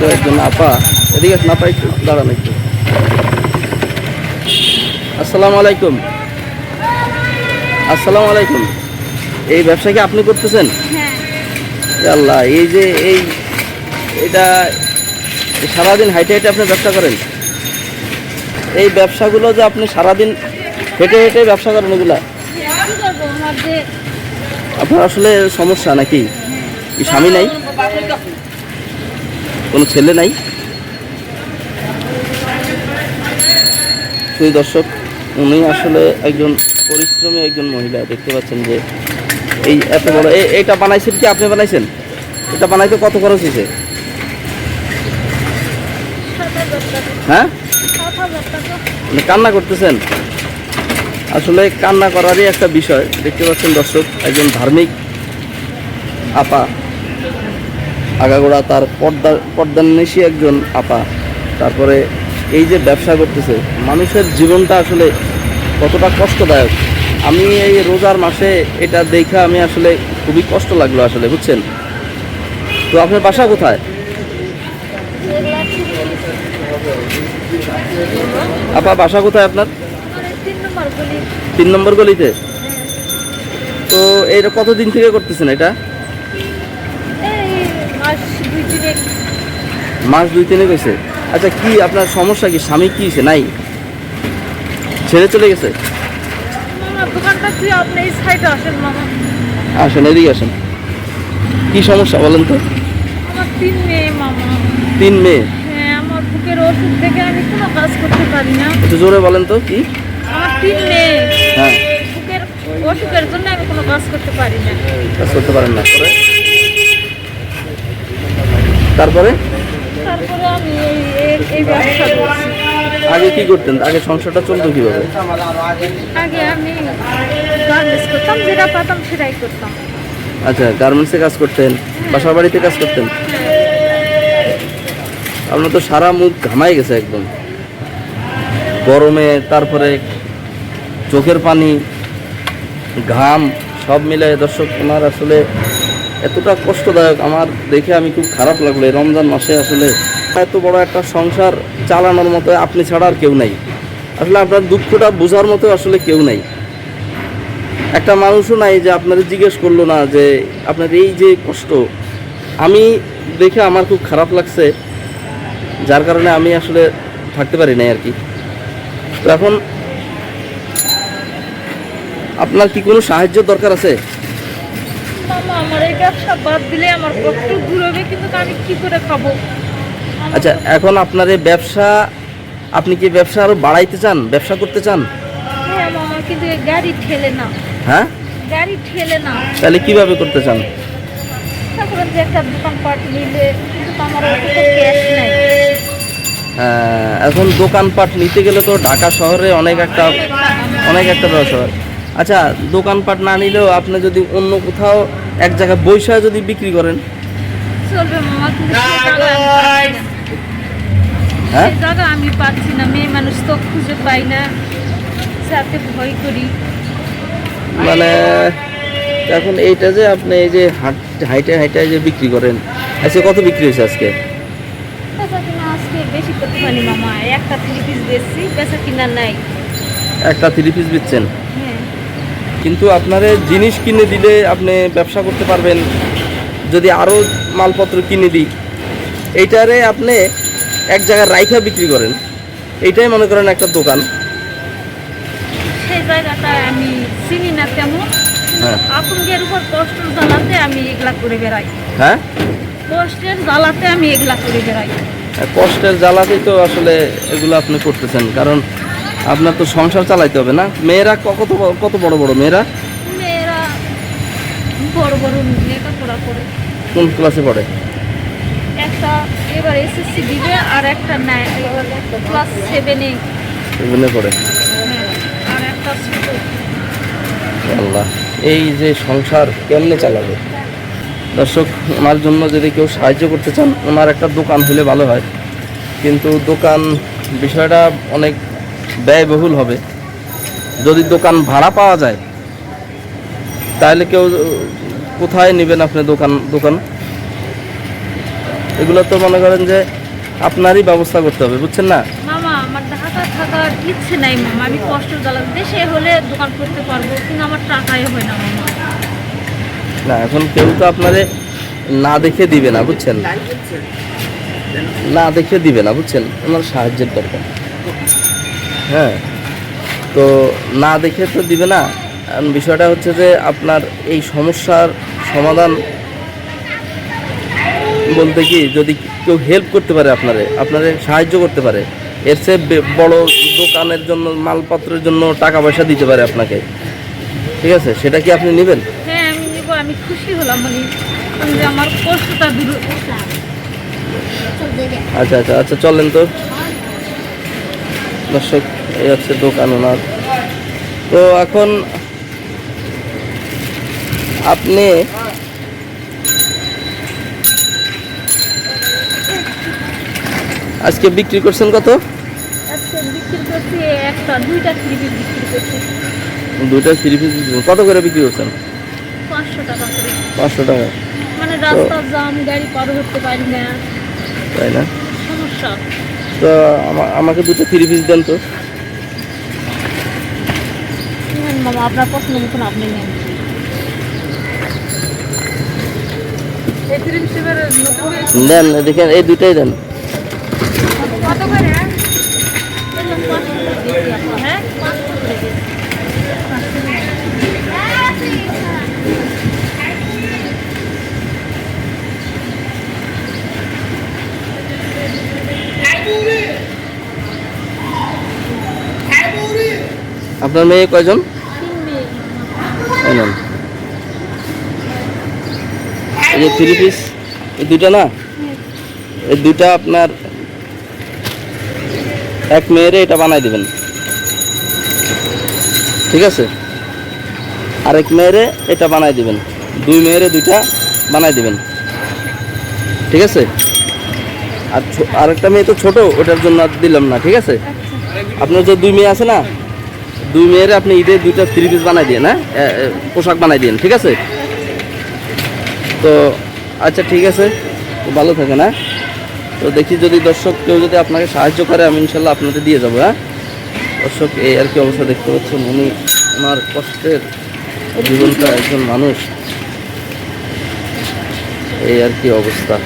তো একজন আপা এদিকে আসুন আপা একটু দাঁড়ান একটু। আসসালামু আলাইকুম। আসসালামু আলাইকুম। এই ব্যবসা কি আপনি করতেছেন? হ্যাঁ। আল্লাহ এই যে এই এটা সারাদিন হাইটে হাইটে আপনি ব্যবসা করেন? এই ব্যবসাগুলো যে আপনি সারাদিন হেঁটে হেঁটে ব্যবসা করেন এগুলা? আপনার আসলে সমস্যা নাকি? স্বামী নাই? কোনো ছেলে নাই। সেই দর্শক, উনি আসলে একজন পরিশ্রমী একজন মহিলা। দেখতে পাচ্ছেন যে এই এত বড় এটা বানাইছেন কি আপনি বানাইছেন? এটা বানাইতে কত খরচ হয়েছে হ্যাঁ? মানে কান্না করতেছেন? আসলে কান্না করারই একটা বিষয়। দেখতে পাচ্ছেন দর্শক, একজন ধার্মিক আপা। আগাগোড়া তার পর্দা পর্দান্বেষী একজন আপা। তারপরে এই যে ব্যবসা করতেছে, মানুষের জীবনটা আসলে কতটা কষ্টদায়ক। আমি এই রোজার মাসে এটা দেখে আমি আসলে খুবই কষ্ট লাগল আসলে, বুঝছেন? তো আপনার বাসা কোথায়? আপা, বাসা কোথায় আপনার? তিন নম্বর গলিতে। তো এটা কতদিন থেকে করতেছেন এটা? মাস দুই তিনেক। মাস দুই তিনে গেছে আচ্ছা কি আপনার সমস্যা কি? স্বামী কি হয়েছে? নাই? ছেড়ে চলে গেছে? দোকানটা তুই আপনি এই সাইডে আসেন মামা? আসেন এদিকে আসেন। কি সমস্যা বলেন তো? আমার তিন মেয়ে মামা। তিন মেয়ে? হ্যাঁ আমার বুকের ওষুধ থেকে আমি কোনো কাজ করতে পারি না। একটু জোরে বলেন তো কি? আমার তিন মেয়ে। হ্যাঁ। বুকের অসুখের জন্য আমি কোনো কাজ করতে পারি না। কাজ করতে পারেন না পরে? তারপরে? তারপরে আমি এই এই- এই ব্যবসা করছি। আগে কি করতেন? আগে সংসারটা চলতো কীভাবে? আগে আমি গার্মেন্টস করতাম যেটা পাতাম সেটাই করতাম। আচ্ছা গার্মেন্টসে কাজ করতেন? বাসা বাড়িতে কাজ করতেন? আপনার তো সারা মুখ ঘামাই গেছে একদম। গরমে তারপরে চোখের পানি ঘাম সব মিলে দর্শক ওনার আসলে এতটা কষ্টদায়ক, আমার দেখে আমি খুব খারাপ লাগল। এই রমজান মাসে আসলে এত বড় একটা সংসার চালানোর মতো আপনি ছাড়া আর কেউ নাই। আসলে আপনার দুঃখটা বোঝার মতো আসলে কেউ নাই। একটা মানুষও নাই যে আপনাদের জিজ্ঞেস করল না যে আপনার এই যে কষ্ট, আমি দেখে আমার খুব খারাপ লাগছে, যার কারণে আমি আসলে থাকতে পারি নাই আর কি। তো এখন আপনার কি কোনো সাহায্য দরকার আছে? মামা আমার এই ব্যবসা বাদ দিলে আমার কষ্ট দূর হবে কিন্তু আমি কি করে খাব? আচ্ছা এখন আপনার এই ব্যবসা আপনি কি ব্যবসা আরও বাড়াইতে চান? ব্যবসা করতে চান? হ্যাঁ মামা কিন্তু এই গাড়ি ঠেলে না। হ্যাঁ? গাড়ি ঠেলে না। তাহলে কীভাবে করতে চান? তারপরে যে একটা দোকানপাট নিলে কিন্তু আমার অত ক্যাশ নেই। এখন দোকানপাট নিতে গেলে তো ঢাকা শহরে অনেক একটা অনেক একটা ব্যবসা হয়। আচ্ছা দোকানপাট না নিলেও আপনি যদি অন্য কোথাও এক জায়গায় বৈশাখ যদি বিক্রি করেন। হ্যাঁ? জায়গা আমি পাচ্ছি না মেয়ে মানুষ তো খুঁজে পাই না। যাতে ভয় করি। মানে এখন এইটা যে আপনি এই যে হাট হাইটে হাইটে যে বিক্রি করেন আজকে কত বিক্রি হয়েছে আজকে? বেচা আজকে বেশি করতে পারি মামা একটা থ্রি পিস বেশি বেচা কিনা নাই। একটা থ্রি পিস বেচছেন? হ্যাঁ। কিন্তু আপনার জিনিস কিনে দিলে আপনি ব্যবসা করতে পারবেন যদি আরও মালপত্র কিনে দিই। এইটারে আপনি এক জায়গায় রাইখা বিক্রি করেন। এইটাই মনে করেন একটা দোকান। সেই জায়গাটা আমি চিনি না তেমন। হ্যাঁ। উপর কষ্টের জ্বালাতে আমি এগুলা করে বেড়াই। হ্যাঁ? কষ্টের জ্বালাতে আমি এগুলা করে বেড়াই। কষ্টের জ্বালাতেই তো আসলে এগুলো আপনি করতেছেন। কারণ আপনার তো সংসার চালাইতে হবে না? মেয়েরা কত কত বড় বড় মেয়েরা? মেয়েরা বড় বড় লেখাপড়া করে কোন ক্লাসে পড়ে? একটা এবার এসএসসি দিবে আর একটা ক্লাস সেভেনে পড়ে। আর একটা আল্লাহ এই যে সংসার কেমনে চালাবে? দর্শক ওনার জন্য যদি কেউ সাহায্য করতে চান ওনার একটা দোকান হলে ভালো হয়। কিন্তু দোকান বিষয়টা অনেক ব্যয়বহুল হবে। যদি দোকান ভাড়া পাওয়া যায় তাহলে কেউ কোথায় নেবেন আপনি দোকান দোকান? এগুলো তো মনে করেন যে আপনারই ব্যবস্থা করতে হবে বুঝছেন না? মামা আমার ঢাকা থাকার ইচ্ছে নাই মামা। আমি কষ্ট জ্বালাম দেশে হলে দোকান করতে পারব কিন্তু আমার টাকাই হয় না মামা। না এখন কেউ তো আপনারে না দেখে দিবে না বুঝছেন? না দেখে দিবে না বুঝছেন? ওনার সাহায্যের দরকার। হ্যাঁ। তো না দেখে তো দিবে না। বিষয়টা হচ্ছে যে আপনার এই সমস্যার সমাধান বলতে কি যদি কেউ হেল্প করতে পারে আপনারে আপনারে সাহায্য করতে পারে এর চেয়ে বড় দোকানের জন্য মালপত্রের জন্য টাকা পয়সা দিতে পারে আপনাকে। ঠিক আছে? সেটা কি আপনি নেবেন? হ্যাঁ আমি নিব। আমি খুশি হলাম। মানে আমার কষ্টটা দূর আচ্ছা আচ্ছা আচ্ছা চলেন তো। দর্শক এই হচ্ছে দোকান ওনার। তো এখন আপনি আজকে বিক্রি করছেন কত? দুইটা থ্রি পিস কত করে বিক্রি করছেন? পাঁচশো টাকা পাঁচশো টাকা। মানে রাস্তার জাম গাড়ি পার করতে পারি না। তাই না? সমস্যা। তো আমাকে দুটো থ্রি পিস দেন তো নেন মামা আপনার পছন্দ মতন আপনি নেন দেন দেখেন এই দুইটাই দেন কত করে হ্যাঁ করে। আপনার মেয়ে কয়জন। এই এই যে থ্রি পিস এই দুইটা না? এই দুইটা আপনার এক মেয়েরে এটা বানাই দিবেন। ঠিক আছে? আরেক মেয়েরে এটা বানাই দিবেন। দুই মেয়েরে দুইটা বানাই দিবেন। ঠিক আছে? আর আরেকটা মেয়ে তো ছোট ওটার জন্য দিলাম না ঠিক আছে? আপনার যে দুই মেয়ে আছে না দুই মেয়েরে আপনি ঈদে দুইটা থ্রি পিস বানাই দিয়ে না পোশাক বানাই দিন ঠিক আছে? তো আচ্ছা ঠিক আছে। ভালো থাকে না তো দেখি যদি দর্শক কেউ যদি আপনাকে সাহায্য করে, আমি ইনশাল্লাহ আপনাদের দিয়ে যাব হ্যাঁ? দর্শক, এই আর কি অবস্থা দেখতে পাচ্ছেন, উনি ওনার কষ্টের জীবনটা একজন মানুষ। এই আর কি অবস্থা।